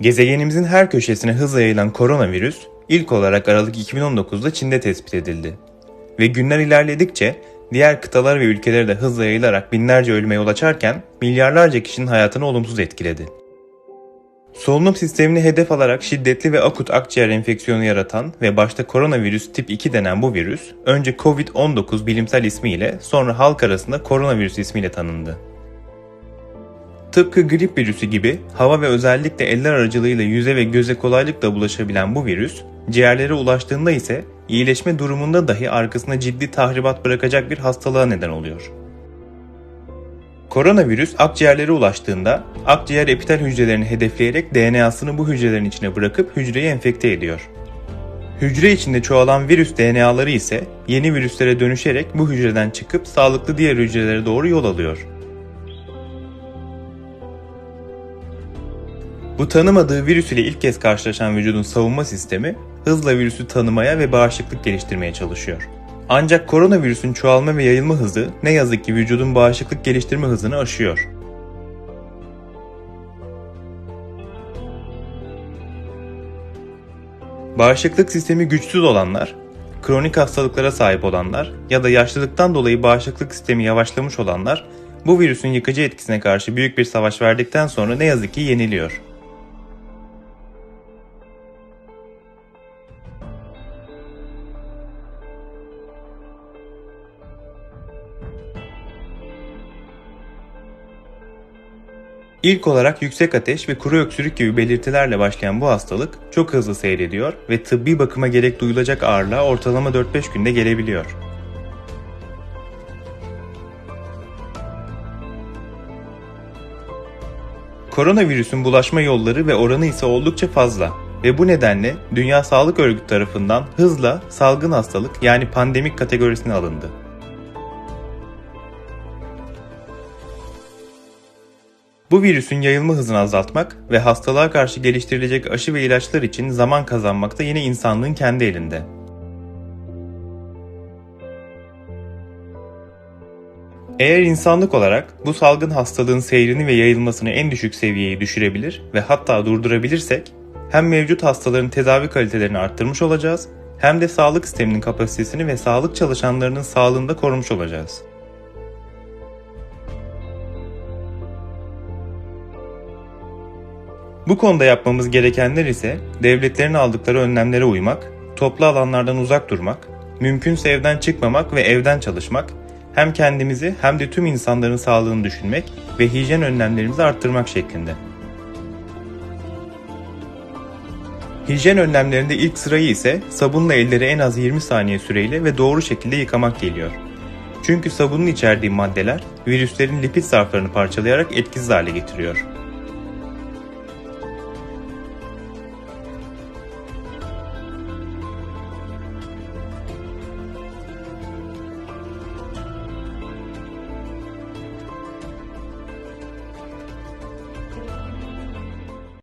Gezegenimizin her köşesine hızla yayılan koronavirüs ilk olarak Aralık 2019'da Çin'de tespit edildi. Ve günler ilerledikçe diğer kıtalar ve ülkelere de hızla yayılarak binlerce ölüme yol açarken milyarlarca kişinin hayatını olumsuz etkiledi. Solunum sistemini hedef alarak şiddetli ve akut akciğer enfeksiyonu yaratan ve başta koronavirüs tip 2 denen bu virüs, önce COVID-19 bilimsel ismiyle sonra halk arasında koronavirüs ismiyle tanındı. Tıpkı grip virüsü gibi hava ve özellikle eller aracılığıyla yüze ve göze kolaylıkla bulaşabilen bu virüs, ciğerlere ulaştığında ise iyileşme durumunda dahi arkasında ciddi tahribat bırakacak bir hastalığa neden oluyor. Koronavirüs akciğerlere ulaştığında akciğer epitel hücrelerini hedefleyerek DNA'sını bu hücrelerin içine bırakıp hücreyi enfekte ediyor. Hücre içinde çoğalan virüs DNA'ları ise yeni virüslere dönüşerek bu hücreden çıkıp sağlıklı diğer hücrelere doğru yol alıyor. Bu tanımadığı virüs ile ilk kez karşılaşan vücudun savunma sistemi hızla virüsü tanımaya ve bağışıklık geliştirmeye çalışıyor. Ancak koronavirüsün çoğalma ve yayılma hızı ne yazık ki vücudun bağışıklık geliştirme hızını aşıyor. Bağışıklık sistemi güçsüz olanlar, kronik hastalıklara sahip olanlar ya da yaşlılıktan dolayı bağışıklık sistemi yavaşlamış olanlar bu virüsün yıkıcı etkisine karşı büyük bir savaş verdikten sonra ne yazık ki yeniliyor. İlk olarak yüksek ateş ve kuru öksürük gibi belirtilerle başlayan bu hastalık çok hızlı seyrediyor ve tıbbi bakıma gerek duyulacak ağırlığa ortalama 4-5 günde gelebiliyor. Koronavirüsün bulaşma yolları ve oranı ise oldukça fazla ve bu nedenle Dünya Sağlık Örgütü tarafından hızla salgın hastalık yani pandemik kategorisine alındı. Bu virüsün yayılma hızını azaltmak ve hastalığa karşı geliştirilecek aşı ve ilaçlar için zaman kazanmak da yine insanlığın kendi elinde. Eğer insanlık olarak bu salgın hastalığın seyrini ve yayılmasını en düşük seviyeye düşürebilir ve hatta durdurabilirsek, hem mevcut hastaların tedavi kalitelerini arttırmış olacağız, hem de sağlık sisteminin kapasitesini ve sağlık çalışanlarının sağlığını da korumuş olacağız. Bu konuda yapmamız gerekenler ise devletlerin aldıkları önlemlere uymak, toplu alanlardan uzak durmak, mümkünse evden çıkmamak ve evden çalışmak, hem kendimizi hem de tüm insanların sağlığını düşünmek ve hijyen önlemlerimizi arttırmak şeklinde. Hijyen önlemlerinde ilk sırayı ise sabunla elleri en az 20 saniye süreyle ve doğru şekilde yıkamak geliyor. Çünkü sabunun içerdiği maddeler virüslerin lipid zarflarını parçalayarak etkisiz hale getiriyor.